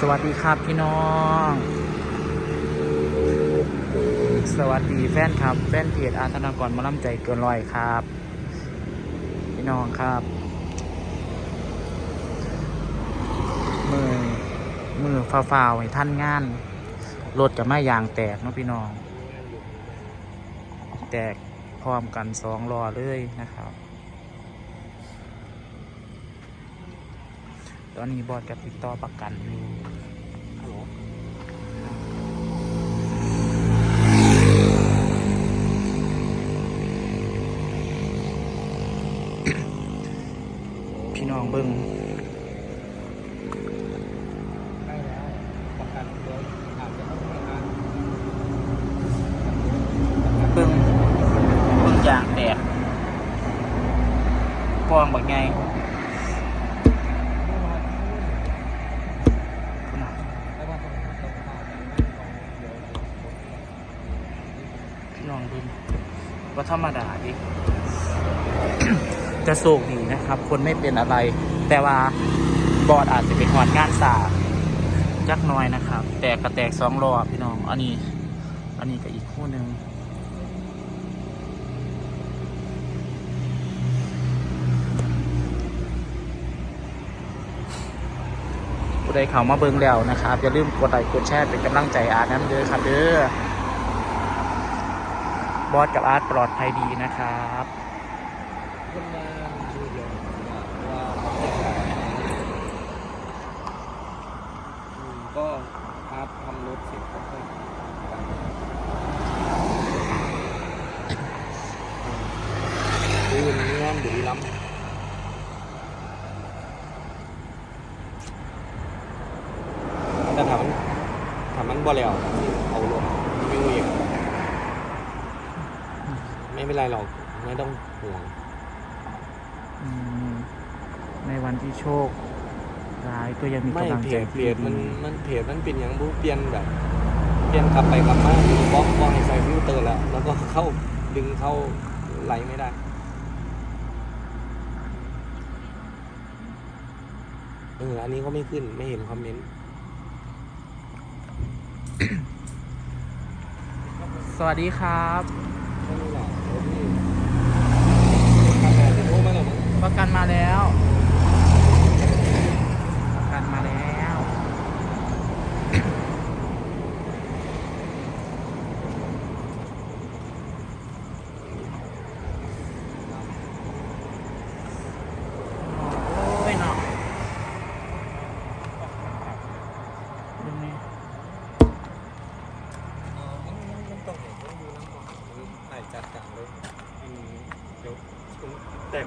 สวัสดีครับพี่น้อง สวัสดีแฟนครับ แฟนเพจอาธนากรมาล่ำใจเกินร้อยครับ พี่น้องครับ มือมือฟ้าฟ้าวๆให้ท่านงานรถกับแม่ยางแตกเนาะพี่น้อง แตกพร้อมกันสองล้อเลยนะครับ ตอนนี้บอดกับติดต่อประกันอยู่ฮัลโหลพี่น้องเบิ้งใกล้แล้วประกันตัวอาจจะต้อย่านเบิ้งเบิ้งยางแตกพวงบักไงพุ่นน่ะ ไม่ว่าต้องต้องผ่านต้องเดี๋ยว พี่ น้องเบิ้งว่าธรรมดาดิจะโชคดีนะครับ คนไม่เป็นอะไร แต่ว่าบอดอาจจะเป็นหอดงานสาจักน้อยนะครับ แตกกระแตกสองรอบพี่น้อง อันนี้ อันนี้ก็อีกคู่หนึ่งผู้ใดเข้ามาเบิ่งแล้วนะครับ อย่าลืมกดไลค์กดแชร์เป็นกำลังใจอาร์ตน้ำเด้อครับเด้อ อสกับอาร์ตปลอดภัยดีนะครับคนมาดูเดียวว่าเขาเป็ครอืมก็พาร์ททำรถเสร็จก็ค่อยดูงานบุรีรัมย์แต่ถามมันถามมันบ่แล้วเอารถวิวเอง ไม่เป็นไรหรอกไม่ต้องห่วงอืมในวันที่โชคร้ายก็ยังมีไม่กำลังเพใจจเพที่จมันดีมันเพจมันเป็นอย่างบูเปลี่ยนแบบ เปลี่ยนกลับไปกลับมาบล็อกบล็อกให้ใส่ฟิลเตอร์แล้วแล้วก็เข้าดึงเข้าไลน์ไม่ได้เอออันนี้ก็ไม่ขึ้นไม่เห็นคอมเมนต์สวัสดีครับ ก็นี่แหละโอ้พี่ทำงานจะโทรมาแล้วมั้ง ประกันมาแล้ว ประกันมาแล้ว โอ้ยเนาะดูนี่มันต้องเห็นต้องดูน้ำก่อนมันถ่ายจัดจังเลยอืมเดี๋ยวคุณแต่